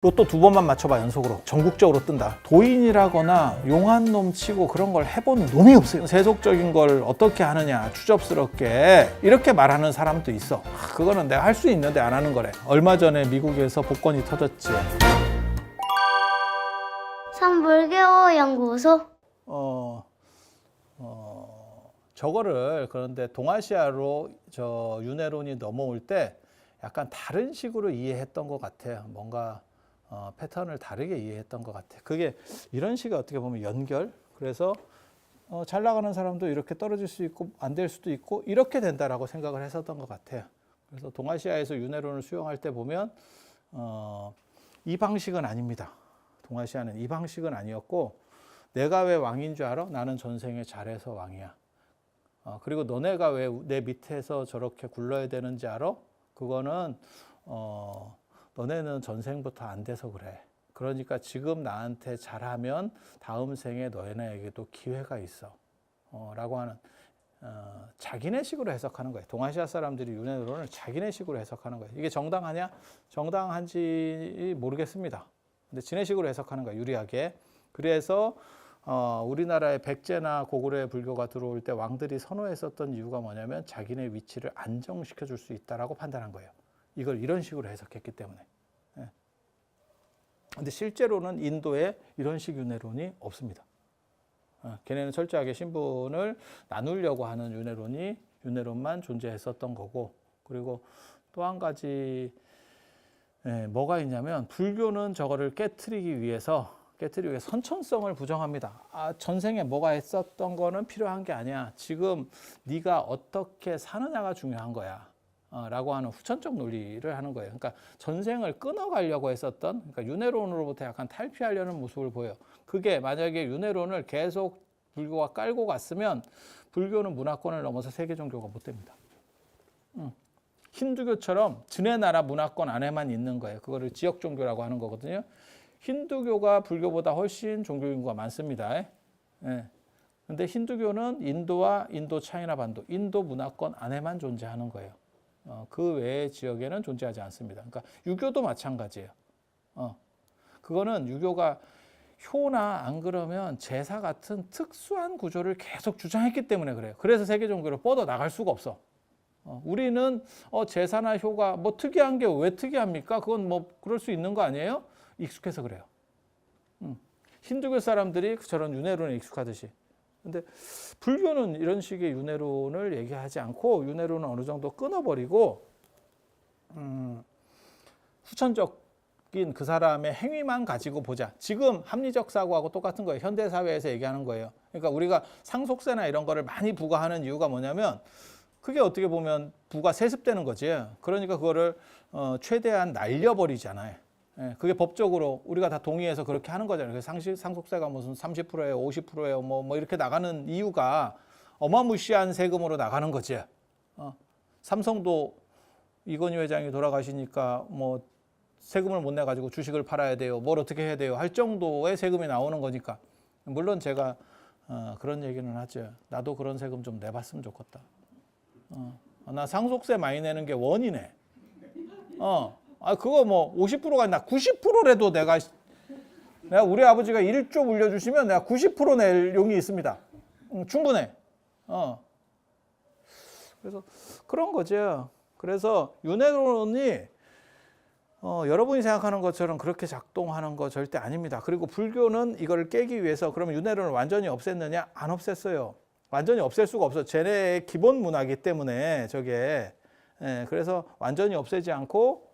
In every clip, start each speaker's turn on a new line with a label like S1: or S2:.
S1: 로또 두 번만 맞춰봐 연속으로. 전국적으로 뜬다. 도인이라거나 용한 놈 치고 그런 걸 해본 놈이 없어요. 세속적인 걸 어떻게 하느냐 추접스럽게. 이렇게 말하는 사람도 있어. 아, 그거는 내가 할 수 있는데 안 하는 거래. 얼마 전에 미국에서 복권이 터졌지.
S2: 삼불교호 연구소?
S1: 어, 어, 저거를 그런데 동아시아로 저 윤회론이 넘어올 때 약간 다른 식으로 이해했던 것 같아요. 뭔가 어, 패턴을 다르게 이해했던 것 같아요. 그게 이런 식의 어떻게 보면 연결. 그래서 어, 잘 나가는 사람도 이렇게 떨어질 수 있고 안 될 수도 있고 이렇게 된다라고 생각을 했었던 것 같아요. 그래서 동아시아에서 윤회론을 수용할 때 보면 어, 이 방식은 아닙니다. 동아시아는 이 방식은 아니었고 내가 왜 왕인 줄 알아? 나는 전생에 잘해서 왕이야. 어, 그리고 너네가 왜 내 밑에서 저렇게 굴러야 되는지 알아? 그거는 어, 너네는 전생부터 안 돼서 그래. 그러니까 지금 나한테 잘하면 다음 생에 너네에게도 기회가 있어. 어, 라고 하는 어, 자기네 식으로 해석하는 거예요. 동아시아 사람들이 윤회론을 자기네 식으로 해석하는 거예요. 이게 정당하냐? 정당한지 모르겠습니다. 근데 지네 식으로 해석하는 거예요. 유리하게. 그래서 어, 우리나라에 백제나 고구려 불교가 들어올 때 왕들이 선호했었던 이유가 뭐냐면 자기네 위치를 안정시켜 줄 수 있다라고 판단한 거예요. 이걸 이런 식으로 해석했기 때문에. 예. 근데 실제로는 인도에 이런 식 윤회론이 없습니다. 어, 걔네는 철저하게 신분을 나누려고 하는 윤회론이 윤회론만 존재했었던 거고 그리고 또 한 가지 예, 뭐가 있냐면 불교는 저거를 깨트리기 위해서 깨트리기 위해 선천성을 부정합니다. 아, 전생에 뭐가 했었던 거는 필요한 게 아니야. 지금 네가 어떻게 사느냐가 중요한 거야. 어, 라고 하는 후천적 논리를 하는 거예요. 그러니까 전생을 끊어가려고 했었던, 그러니까 윤회론으로부터 약간 탈피하려는 모습을 보여요. 그게 만약에 윤회론을 계속 불교가 깔고 갔으면 불교는 문화권을 넘어서 세계 종교가 못 됩니다. 음. 힌두교처럼 지네나라 문화권 안에만 있는 거예요. 그거를 지역 종교라고 하는 거거든요. 힌두교가 불교보다 훨씬 종교 인구가 많습니다. 예. 근데 힌두교는 인도와 인도 차이나 반도, 인도 문화권 안에만 존재하는 거예요. 어, 그 외의 지역에는 존재하지 않습니다. 그러니까 유교도 마찬가지예요. 어, 그거는 유교가 효나 안 그러면 제사 같은 특수한 구조를 계속 주장했기 때문에 그래요. 그래서 세계 종교를 뻗어 나갈 수가 없어. 어, 우리는 어, 제사나 효가 뭐 특이한 게 왜 특이합니까? 그건 뭐 그럴 수 있는 거 아니에요? 익숙해서 그래요. 음. 힌두교 사람들이 저런 윤회론에 익숙하듯이. 근데 불교는 이런 식의 윤회론을 얘기하지 않고 윤회론은 어느 정도 끊어버리고 음, 후천적인 그 사람의 행위만 가지고 보자. 지금 합리적 사고하고 똑같은 거예요. 현대 사회에서 얘기하는 거예요. 그러니까 우리가 상속세나 이런 거를 많이 부과하는 이유가 뭐냐면 그게 어떻게 보면 부가 세습되는 거지. 그러니까 그거를 어, 최대한 날려버리잖아요. 예, 그게 법적으로 우리가 다 동의해서 그렇게 하는 거잖아요. 그래서 상시, 상속세가 무슨 30%예요, 50%예요, 뭐, 뭐 이렇게 나가는 이유가 어마무시한 세금으로 나가는 거지. 어, 삼성도 이건희 회장이 돌아가시니까 뭐 세금을 못 내 가지고 주식을 팔아야 돼요, 뭘 어떻게 해야 돼요 할 정도의 세금이 나오는 거니까. 물론 제가 어, 그런 얘기는 하죠. 나도 그런 세금 좀 내봤으면 좋겠다. 어, 나 상속세 많이 내는 게 원이네. 어, 아 그거 뭐 50%가 아니라 90%라도 내가 내가 우리 아버지가 1조 물려주시면 내가 90%낼 용이 있습니다. 음, 충분해. 어. 그래서 그런 거죠. 그래서 윤회론이 어, 여러분이 생각하는 것처럼 그렇게 작동하는 거 절대 아닙니다. 그리고 불교는 이걸 깨기 위해서 그러면 윤회론을 완전히 없앴느냐? 안 없앴어요. 완전히 없앨 수가 없어. 쟤네의 기본 문화기 때문에 저게 예, 그래서 완전히 없애지 않고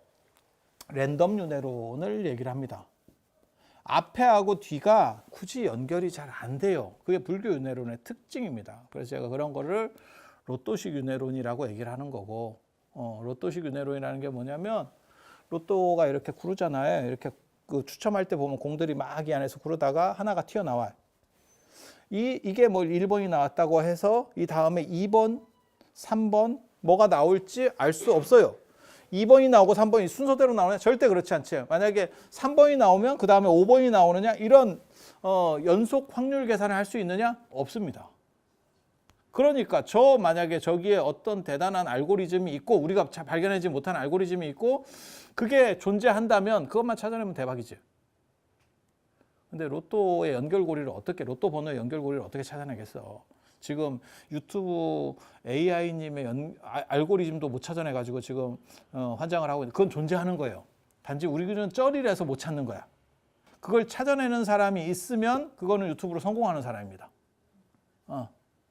S1: 랜덤 윤회론을 얘기를 합니다. 앞에하고 뒤가 굳이 연결이 잘 안 돼요. 그게 불교 윤회론의 특징입니다. 그래서 제가 그런 거를 로또식 윤회론이라고 얘기를 하는 거고, 어, 로또식 윤회론이라는 게 뭐냐면 로또가 이렇게 구르잖아요. 이렇게 그 추첨할 때 보면 공들이 막 이 안에서 구르다가 하나가 튀어나와요. 이, 이게 뭐 1번이 나왔다고 해서 이 다음에 2번, 3번, 뭐가 나올지 알 수 없어요. 2번이 나오고 3번이 순서대로 나오냐? 절대 그렇지 않죠. 만약에 3번이 나오면 그 다음에 5번이 나오느냐? 이런 어, 연속 확률 계산을 할 수 있느냐? 없습니다. 그러니까 저 만약에 저기에 어떤 대단한 알고리즘이 있고 우리가 잘 발견하지 못한 알고리즘이 있고 그게 존재한다면 그것만 찾아내면 대박이지. 근데 로또의 연결고리를 어떻게 로또 번호의 연결고리를 어떻게 찾아내겠어? 지금 유튜브 AI님의 연, 아- 알고리즘도 못 찾아내 가지고 지금 어, 환장을 하고 있는 그건 존재하는 거예요. 단지 우리는 쩔이라서 못 찾는 거야. 그걸 찾아내는 사람이 있으면 그거는 유튜브로 성공하는 사람입니다. 어.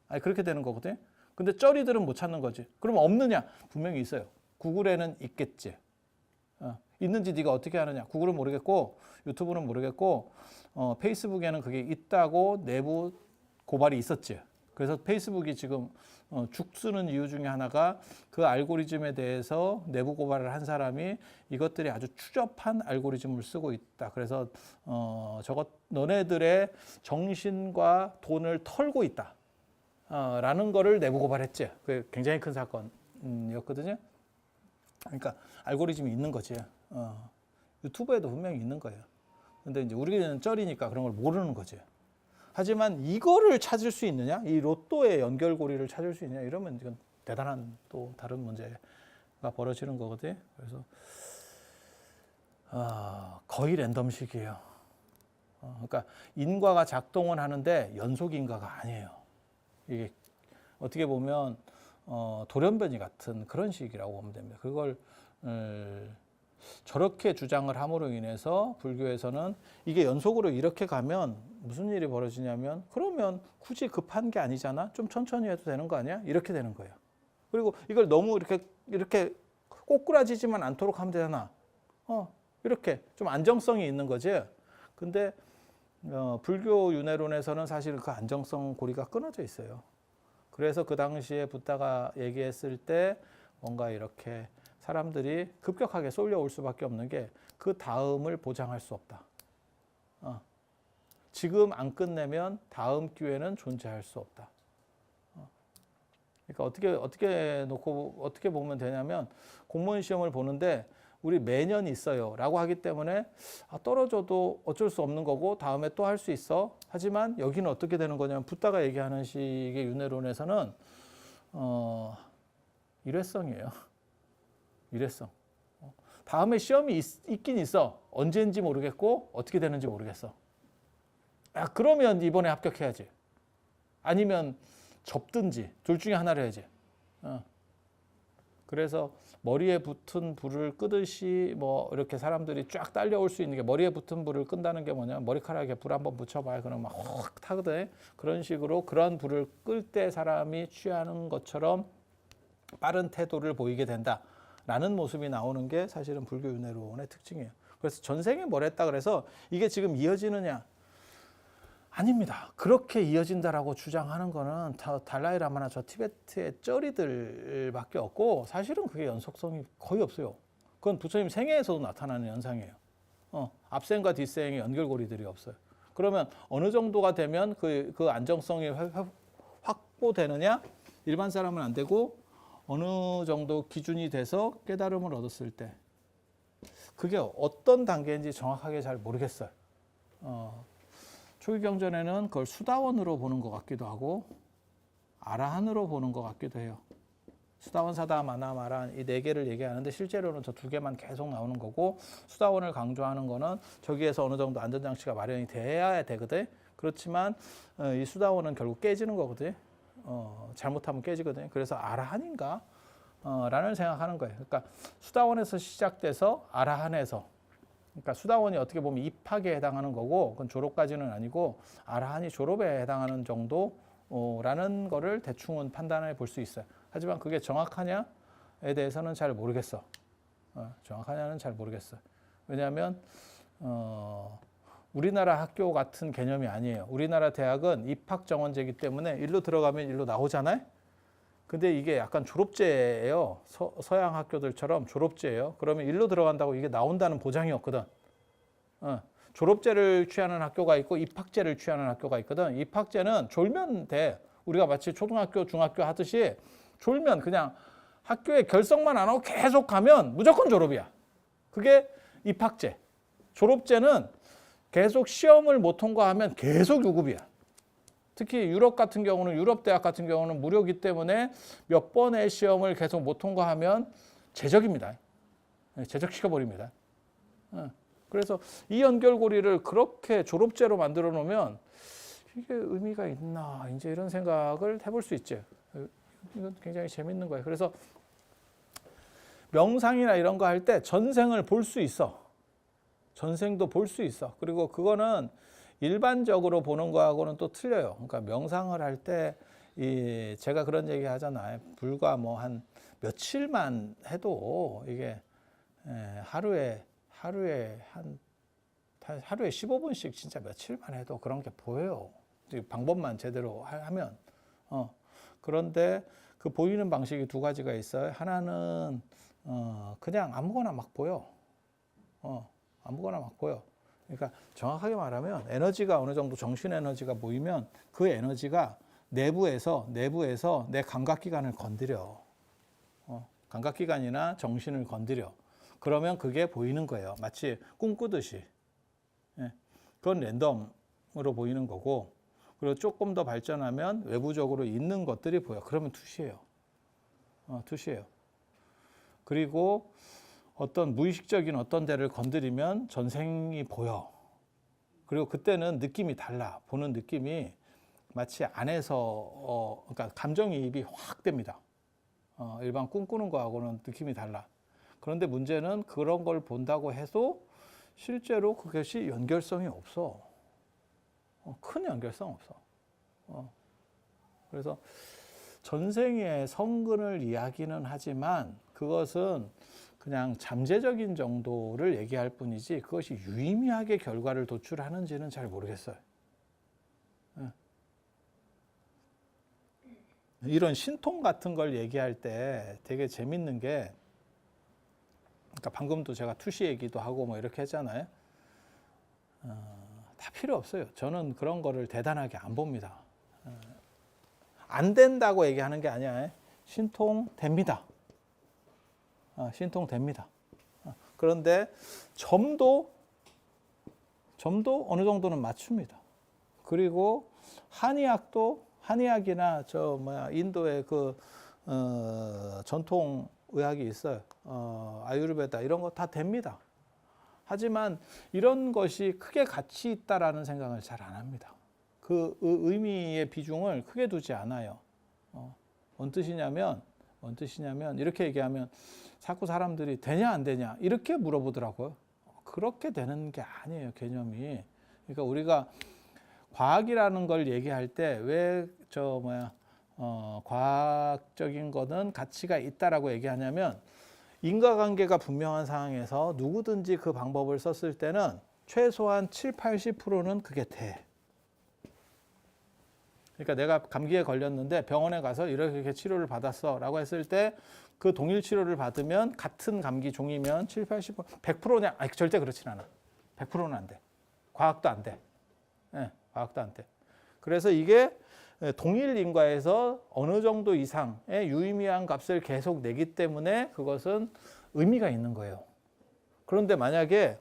S1: 아니 그렇게 되는 거거든. 근데 쩔이들은 못 찾는 거지. 그러면 없느냐? 분명히 있어요. 구글에는 있겠지. 어. 있는지 네가 어떻게 아느냐? 구글은 모르겠고 유튜브는 모르겠고 어, 페이스북에는 그게 있다고 내부 고발이 있었지. 그래서 페이스북이 지금 어, 죽 쓰는 이유 중에 하나가 그 알고리즘에 대해서 내부 고발을 한 사람이 이것들이 아주 추접한 알고리즘을 쓰고 있다. 그래서 어, 저것 너네들의 정신과 돈을 털고 있다. 어, 라는 거를 내부 고발했지. 그 굉장히 큰 사건이었거든요. 그러니까 알고리즘이 있는 거지. 어, 유튜브에도 분명히 있는 거예요. 근데 이제 우리는 쩔이니까 그런 걸 모르는 거지. 하지만 이거를 찾을 수 있느냐? 이 로또의 연결고리를 찾을 수 있느냐? 이러면 이건 대단한 또 다른 문제가 벌어지는 거거든. 그래서 아, 거의 랜덤식이에요. 어, 그러니까 인과가 작동은 하는데 연속 인과가 아니에요. 이게 어떻게 보면 어, 돌연변이 같은 그런 식이라고 보면 됩니다. 그걸 을, 저렇게 주장을 함으로 인해서 불교에서는 이게 연속으로 이렇게 가면 무슨 일이 벌어지냐면 그러면 굳이 급한 게 아니잖아. 좀 천천히 해도 되는 거 아니야? 이렇게 되는 거예요. 그리고 이걸 너무 이렇게 이렇게 꼬꾸라지지만 않도록 하면 되잖아. 어, 이렇게 좀 안정성이 있는 거지. 근데 어, 불교 윤회론에서는 사실 그 안정성 고리가 끊어져 있어요. 그래서 그 당시에 붓다가 얘기했을 때 뭔가 이렇게 사람들이 급격하게 쏠려올 수밖에 없는 게 그 다음을 보장할 수 없다. 어. 지금 안 끝내면 다음 기회는 존재할 수 없다. 어. 그러니까 어떻게 어떻게 놓고 어떻게 보면 되냐면 공무원 시험을 보는데 우리 매년 있어요라고 하기 때문에 아, 떨어져도 어쩔 수 없는 거고 다음에 또 할 수 있어. 하지만 여기는 어떻게 되는 거냐면 붓다가 얘기하는 식의 윤회론에서는 어, 일회성이에요. 일회성. 어, 다음에 시험이 있, 긴 있어. 언제인지 모르겠고 어떻게 되는지 모르겠어. 아, 그러면 이번에 합격해야지. 아니면 접든지 둘 중에 하나를 해야지. 어. 그래서 머리에 붙은 불을 끄듯이 뭐 이렇게 사람들이 쫙 딸려올 수 있는 게 머리에 붙은 불을 끈다는 게 뭐냐면 머리카락에 불 한번 붙여봐요. 그러면 막확 타거든. 그런 식으로 그런 불을 끌 때 사람이 취하는 것처럼 빠른 태도를 보이게 된다 라는 모습이 나오는 게 사실은 불교 윤회론의 특징이에요. 그래서 전생에 뭘 했다 그래서 이게 지금 이어지느냐? 아닙니다. 그렇게 이어진다라고 주장하는 거는 다 달라이라마나 저 티베트의 쩌리들밖에 없고 사실은 그게 연속성이 거의 없어요. 그건 부처님 생애에서도 나타나는 현상이에요. 어, 앞생과 뒷생의 연결고리들이 없어요. 그러면 어느 정도가 되면 그, 그 안정성이 확보되느냐? 일반 사람은 안 되고 어느 정도 기준이 돼서 깨달음을 얻었을 때 그게 어떤 단계인지 정확하게 잘 모르겠어요. 어, 초기경전에는 그걸 수다원으로 보는 것 같기도 하고 아라한으로 보는 것 같기도 해요. 수다원, 사다, 마나, 마란 이 네 개를 얘기하는데 실제로는 저 두 개만 계속 나오는 거고 수다원을 강조하는 거는 저기에서 어느 정도 안전장치가 마련이 돼야 되거든. 그렇지만 어, 이 수다원은 결국 깨지는 거거든. 어, 잘못하면 깨지거든. 그래서 아라한인가? 어, 라는 생각하는 거예요. 그러니까 수다원에서 시작돼서 아라한에서 그러니까 수다원이 어떻게 보면 입학에 해당하는 거고 그건 졸업까지는 아니고 아라한이 졸업에 해당하는 정도라는 거를 대충은 판단해 볼 수 있어요. 하지만 그게 정확하냐에 대해서는 잘 모르겠어. 어, 정확하냐는 잘 모르겠어. 왜냐하면 어, 우리나라 학교 같은 개념이 아니에요. 우리나라 대학은 입학 정원제이기 때문에 일로 들어가면 일로 나오잖아요. 근데 이게 약간 졸업제예요. 서, 서양 학교들처럼 졸업제예요. 그러면 일로 들어간다고 이게 나온다는 보장이 없거든. 어, 졸업제를 취하는 학교가 있고 입학제를 취하는 학교가 있거든. 입학제는 졸면 돼. 우리가 마치 초등학교, 중학교 하듯이 졸면 그냥 학교에 결석만 안 하고 계속 가면 무조건 졸업이야. 그게 입학제. 졸업제는 계속 시험을 못 통과하면 계속 유급이야. 특히 유럽 같은 경우는 유럽 대학 같은 경우는 무료기 때문에 몇 번의 시험을 계속 못 통과하면 제적입니다. 예, 제적시켜 버립니다. 예. 그래서 이 연결고리를 그렇게 졸업제로 만들어 놓으면 이게 의미가 있나 이제 이런 생각을 해볼 수. 예, 이건 굉장히 재밌는 거예요. 그래서 명상이나 이런 거 할 때 전생을 볼 수 있어. 전생도 볼 수 있어. 그리고 그거는 일반적으로 보는 거하고는 또 틀려요. 그러니까 명상을 할 때 이 제가 그런 얘기 하잖아요. 불과 뭐 한 며칠만 해도 이게 에, 하루에 하루에 한 하루에 15분씩 진짜 며칠만 해도 그런 게 보여요. 이 방법만 제대로 하- 하면 어 그런데 그 보이는 방식이 두 가지가 있어요. 하나는 어 그냥 아무거나 막 보여. 어 아무거나 막 보여. 그러니까 정확하게 말하면 에너지가 어느 정도 정신 에너지가 모이면 그 에너지가 내부에서 내부에서 내 감각 기관을 건드려. 어, 감각 기관이나 정신을 건드려. 그러면 그게 보이는 거예요. 마치 꿈꾸듯이. 예, 그건 랜덤으로 보이는 거고. 그리고 조금 더 발전하면 외부적으로 있는 것들이 보여. 그러면 투시예요. 어, 투시예요. 그리고 어떤 무의식적인 어떤 데를 건드리면 전생이 보여. 그리고 그때는 느낌이 달라. 보는 느낌이 마치 안에서 어 그러니까 감정이입이 확 됩니다. 어 일반 꿈꾸는 거하고는 느낌이 달라. 그런데 문제는 그런 걸 본다고 해도 실제로 그것이 연결성이 없어. 어, 큰 연결성 없어. 어. 그래서 전생의 성근을 이야기는 하지만 그것은 그냥 잠재적인 정도를 얘기할 뿐이지 그것이 유의미하게 결과를 도출하는지는 잘 모르겠어요. 예. 이런 신통 같은 걸 얘기할 때 되게 재밌는 게 그러니까 방금도 제가 투시 얘기도 하고 뭐 이렇게 했잖아요. 어, 다 필요 없어요. 저는 그런 거를 대단하게 안 봅니다. 어, 안 된다고 얘기하는 게 아니야. 신통 됩니다. 어, 신통 됩니다. 어, 그런데 점도 점도 어느 정도는 맞춥니다. 그리고 한의학도 한의학이나 저 뭐야 인도의 그 어, 전통 의학이 있어요. 어, 아유르베다 이런 거 다 됩니다. 하지만 이런 것이 크게 가치 있다라는 생각을 잘 안 합니다. 그 의- 의미의 비중을 크게 두지 않아요. 어, 뭔 뜻이냐면 뭔 뜻이냐면 이렇게 얘기하면 자꾸 사람들이 되냐 안 되냐 이렇게 물어보더라고요. 그렇게 되는 게 아니에요 개념이. 그러니까 우리가 과학이라는 걸 얘기할 때 왜 저 뭐야 어, 과학적인 거는 가치가 있다라고 얘기하냐면 인과관계가 분명한 상황에서 누구든지 그 방법을 썼을 때는 최소한 7, 80%는 그게 돼. 그러니까 내가 감기에 걸렸는데 병원에 가서 이렇게 치료를 받았어 라고 했을 때 그 동일 치료를 받으면 같은 감기 종이면 7, 80% 100%냐? 아니 절대 그렇진 않아. 100%는 안 돼. 과학도 안 돼. 예, 과학도 안 돼. 그래서 이게 동일 인과에서 어느 정도 이상의 유의미한 값을 계속 내기 때문에 그것은 의미가 있는 거예요. 그런데 만약에 에,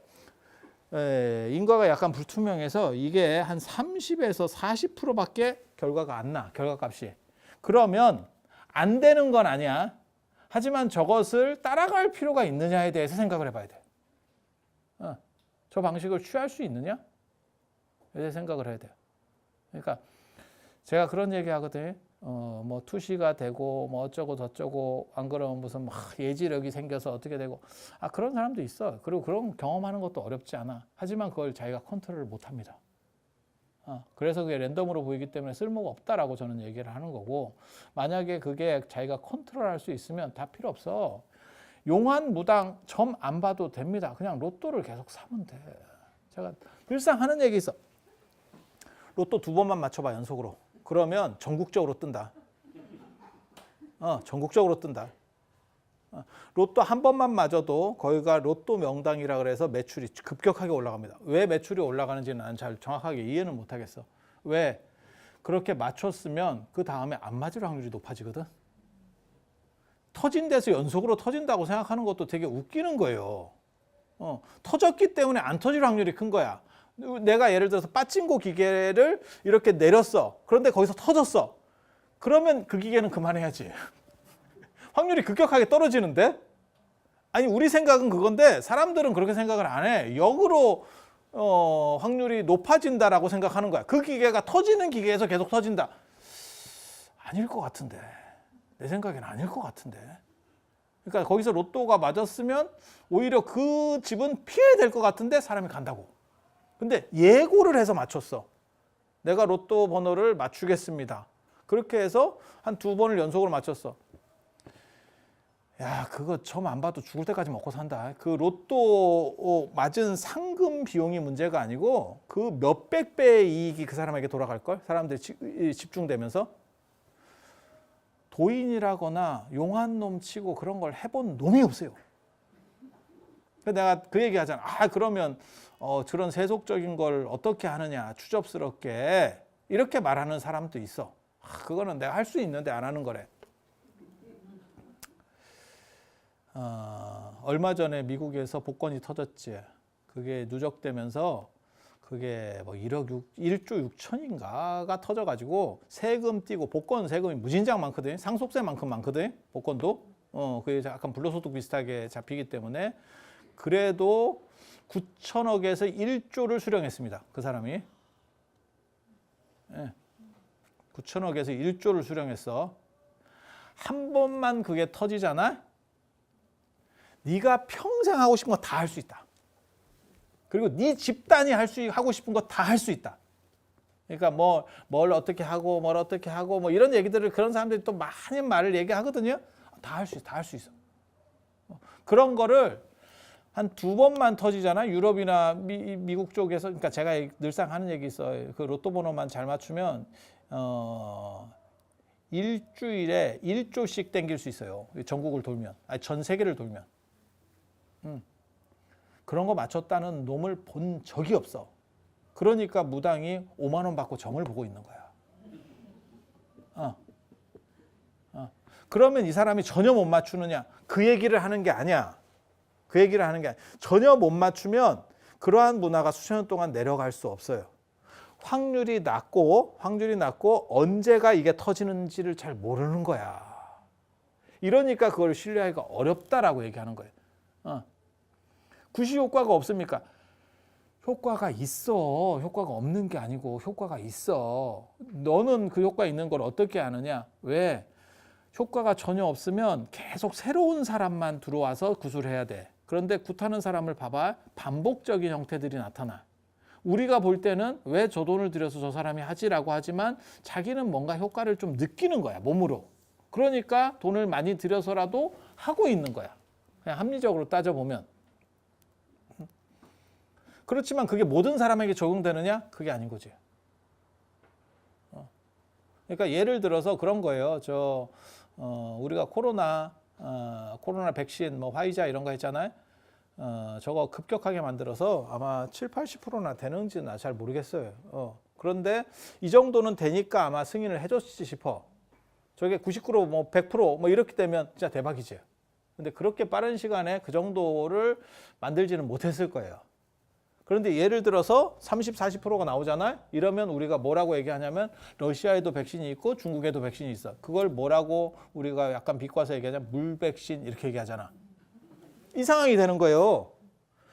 S1: 인과가 약간 불투명해서 이게 한 30에서 40%밖에 결과가 안 나, 결과값이. 그러면 안 되는 건 아니야. 하지만 저것을 따라갈 필요가 있느냐에 대해서 생각을 해봐야 돼. 어, 저 방식을 취할 수 있느냐? 에 대해 생각을 해야 돼요. 그러니까 제가 그런 얘기 하거든요. 어, 뭐 투시가 되고 뭐 어쩌고 저쩌고 안 그러면 무슨 막 예지력이 생겨서 어떻게 되고 아 그런 사람도 있어. 그리고 그런 경험하는 것도 어렵지 않아. 하지만 그걸 자기가 컨트롤을 못 합니다. 어, 그래서 그게 랜덤으로 보이기 때문에 쓸모가 없다라고 저는 얘기를 하는 거고 만약에 그게 자기가 컨트롤할 수 있으면 다 필요 없어. 용한 무당 점 안 봐도 됩니다. 그냥 로또를 계속 사면 돼. 제가 늘상 하는 얘기 있어. 로또 두 번만 맞춰봐 연속으로. 그러면 전국적으로 뜬다. 어, 전국적으로 뜬다. 어, 로또 한 번만 맞아도 거기가 로또 명당이라 그래서 매출이 급격하게 올라갑니다. 왜 매출이 올라가는지는 나는 잘 정확하게 이해는 못 하겠어. 왜? 그렇게 맞췄으면 그 다음에 안 맞을 확률이 높아지거든. 터진 데서 연속으로 터진다고 생각하는 것도 되게 웃기는 거예요. 어, 터졌기 때문에 안 터질 확률이 큰 거야. 내가 예를 들어서 빠친코 기계를 이렇게 내렸어. 그런데 거기서 터졌어. 그러면 그 기계는 그만해야지. 확률이 급격하게 떨어지는데? 아니 우리 생각은 그건데 사람들은 그렇게 생각을 안 해. 역으로 어, 확률이 높아진다라고 생각하는 거야. 그 기계가 터지는 기계에서 계속 터진다. 아닐 것 같은데. 내 생각엔 아닐 것 같은데. 그러니까 거기서 로또가 맞았으면 오히려 그 집은 피해야 될 것 같은데 사람이 간다고. 근데 예고를 해서 맞췄어. 내가 로또 번호를 맞추겠습니다. 그렇게 해서 한 두 번을 연속으로 맞췄어. 야, 그거 처음 안 봐도 죽을 때까지 먹고 산다. 그 로또 어, 맞은 상금 비용이 문제가 아니고 그 몇백 배의 이익이 그 사람에게 돌아갈 걸. 사람들이 집중되면서 도인이라거나 용한 놈 치고 그런 걸 해본 놈이 없어요. 내가 그 얘기 하잖아. 아, 그러면 어, 그런 세속적인 걸 어떻게 하느냐. 추접스럽게. 이렇게 말하는 사람도 있어. 아, 그거는 내가 할 수 있는데 안 하는 거래. 어, 얼마 전에 미국에서 복권이 터졌지. 그게 누적되면서 그게 뭐 1억 6, 1조 6천인가가 터져가지고 세금 띄고 복권 세금이 무진장 많거든. 상속세만큼 많거든. 복권도. 어, 그게 약간 불로소득 비슷하게 잡히기 때문에 그래도 9천억에서 1조를 수령했습니다. 그 사람이. 예. 9천억에서 1조를 수령했어. 한 번만 그게 터지잖아. 네가 평생 하고 싶은 거 다 할 수 있다. 그리고 네 집단이 할 수 하고 싶은 거 다 할 수 있다. 그러니까 뭐 뭘 어떻게 하고 뭘 어떻게 하고 뭐 이런 얘기들을 그런 사람들이 또 많은 말을 얘기하거든요. 다 할 수 있어, 다 할 수 있어. 어, 그런 거를 한 두 번만 터지잖아. 유럽이나 미, 미국 쪽에서 그러니까 제가 늘상 하는 얘기 있어요. 그 로또 번호만 잘 맞추면 어 일주일에 1조씩 땡길 수 있어요. 전국을 돌면, 아니 전 세계를 돌면. 음. 그런 거 맞췄다는 놈을 본 적이 없어. 그러니까 무당이 5만 원 받고 점을 보고 있는 거야. 어. 어. 그러면 이 사람이 전혀 못 맞추느냐? 그 얘기를 하는 게 아니야. 그 얘기를 하는 게 아니야. 전혀 못 맞추면 그러한 문화가 수천 년 동안 내려갈 수 없어요. 확률이 낮고 확률이 낮고 언제가 이게 터지는지를 잘 모르는 거야. 이러니까 그걸 신뢰하기가 어렵다라고 얘기하는 거예요. 어. 구시 효과가 없습니까? 효과가 있어. 효과가 없는 게 아니고 효과가 있어. 너는 그 효과 있는 걸 어떻게 아느냐? 왜? 효과가 전혀 없으면 계속 새로운 사람만 들어와서 구술해야 돼. 그런데 굿하는 사람을 봐봐. 반복적인 형태들이 나타나. 우리가 볼 때는 왜 저 돈을 들여서 저 사람이 하지라고 하지만 자기는 뭔가 효과를 좀 느끼는 거야, 몸으로. 그러니까 돈을 많이 들여서라도 하고 있는 거야. 그냥 합리적으로 따져 보면. 그렇지만 그게 모든 사람에게 적용되느냐? 그게 아닌 거지. 어. 그러니까 예를 들어서 그런 거예요. 저 어, 우리가 코로나 어, 코로나 백신 뭐 화이자 이런 거 했잖아요. 어, 저거 급격하게 만들어서 아마 7, 80%나 되는지는 나잘 모르겠어요. 어. 그런데 이 정도는 되니까 아마 승인을 해줬지 싶어. 저게 99%뭐 100%뭐 이렇게 되면 진짜 대박이지. 근데 그렇게 빠른 시간에 그 정도를 만들지는 못했을 거예요. 그런데 예를 들어서 30, 40%가 나오잖아요. 이러면 우리가 뭐라고 얘기하냐면 러시아에도 백신이 있고 중국에도 백신이 있어. 그걸 뭐라고 우리가 약간 비꼬아서 얘기하냐면 물백신 이렇게 얘기하잖아. 이 상황이 되는 거예요.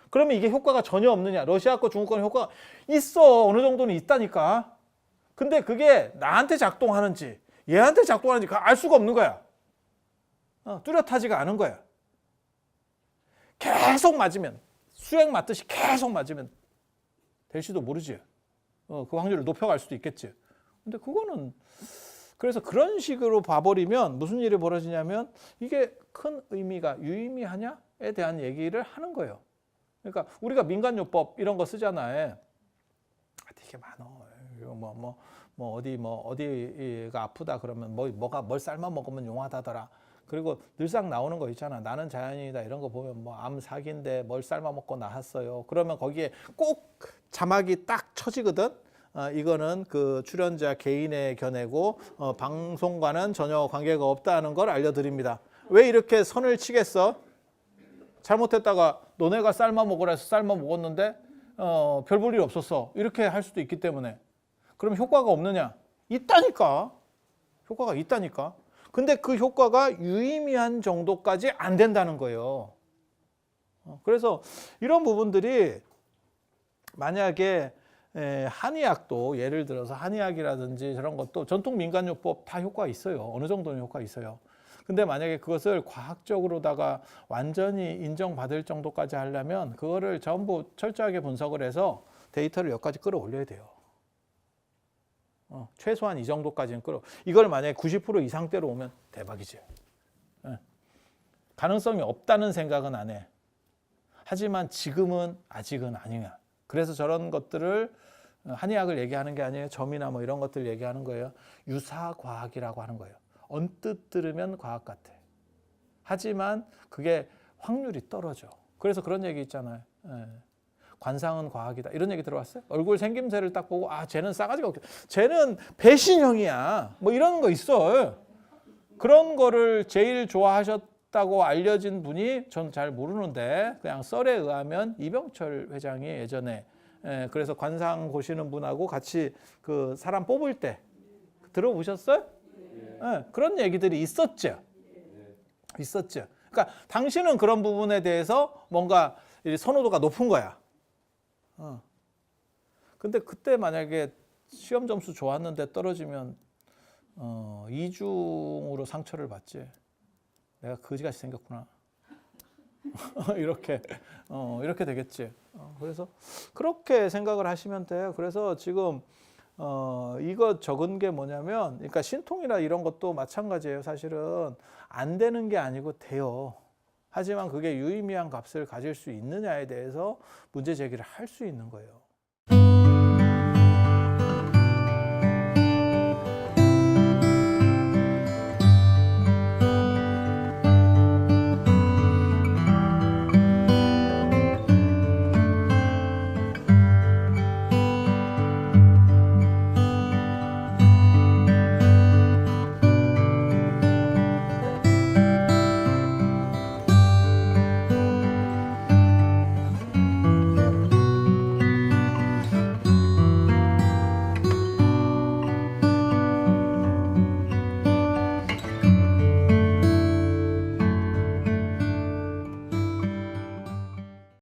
S1: 그러면 이게 효과가 전혀 없느냐? 러시아 거 중국 거는 효과가 있어. 어느 정도는 있다니까. 근데 그게 나한테 작동하는지 얘한테 작동하는지 알 수가 없는 거야. 어, 뚜렷하지가 않은 거야. 계속 맞으면 수액 맞듯이 계속 맞으면 될지도 모르지. 어, 그 확률을 높여갈 수도 있겠지. 근데 그거는 그래서 그런 식으로 봐버리면 무슨 일이 벌어지냐면 이게 큰 의미가 유의미하냐에 대한 얘기를 하는 거예요. 그러니까 우리가 민간요법 이런 거 쓰잖아요. 아, 되게 많어. 이거 뭐, 뭐, 뭐 어디 뭐 어디가 아프다 그러면 뭐 뭐가 뭘 삶아 먹으면 용하다더라. 그리고 늘상 나오는 거 있잖아. 나는 자연이다 이런 거 보면 뭐 암 사기인데 뭘 삶아 먹고 나왔어요. 그러면 거기에 꼭 자막이 딱 쳐지거든. 어, 이거는 그 출연자 개인의 견해고 어, 방송과는 전혀 관계가 없다는 걸 알려드립니다. 왜 이렇게 선을 치겠어? 잘못했다가 너네가 삶아 먹으라 해서 삶아 먹었는데 어, 별 볼 일 없었어. 이렇게 할 수도 있기 때문에. 그럼 효과가 없느냐? 있다니까. 효과가 있다니까. 근데 그 효과가 유의미한 정도까지 안 된다는 거예요. 어, 그래서 이런 부분들이 만약에 에, 한의학도 예를 들어서 한의학이라든지 저런 것도 전통 민간요법 다 효과가 있어요. 어느 정도는 효과가 있어요. 근데 만약에 그것을 과학적으로다가 완전히 인정받을 정도까지 하려면 그거를 전부 철저하게 분석을 해서 데이터를 여기까지 끌어올려야 돼요. 어, 최소한 이 정도까지는 끌어. 이걸 만약에 90% 이상대로 오면 대박이지. 예. 가능성이 없다는 생각은 안 해. 하지만 지금은 아직은 아니야. 그래서 저런 것들을 한의학을 얘기하는 게 아니에요. 점이나 뭐 이런 것들 얘기하는 거예요. 유사 과학이라고 하는 거예요. 언뜻 들으면 과학 같아. 하지만 그게 확률이 떨어져. 그래서 그런 얘기 있잖아요. 예. 관상은 과학이다. 이런 얘기 들어봤어요? 얼굴 생김새를 딱 보고 아 쟤는 싸가지가 없겠다. 쟤는 배신형이야. 뭐 이런 거 있어. 그런 거를 제일 좋아하셨다고 알려진 분이 전 잘 모르는데 그냥 썰에 의하면 이병철 회장이 예전에 예, 그래서 관상 보시는 분하고 같이 그 사람 뽑을 때 들어보셨어요? 예, 그런 얘기들이 있었죠. 있었죠. 그러니까 당신은 그런 부분에 대해서 뭔가 이 선호도가 높은 거야. 어. 근데 그때 만약에 시험 점수 좋았는데 떨어지면 어, 이중으로 상처를 받지. 내가 거지같이 생겼구나. 이렇게 어, 이렇게 되겠지. 어, 그래서 그렇게 생각을 하시면 돼요. 그래서 지금 어, 이거 적은 게 뭐냐면, 그러니까 신통이나 이런 것도 마찬가지예요. 사실은 안 되는 게 아니고 돼요. 하지만 그게 유의미한 값을 가질 수 있느냐에 대해서 문제 제기를 할 수 있는 거예요.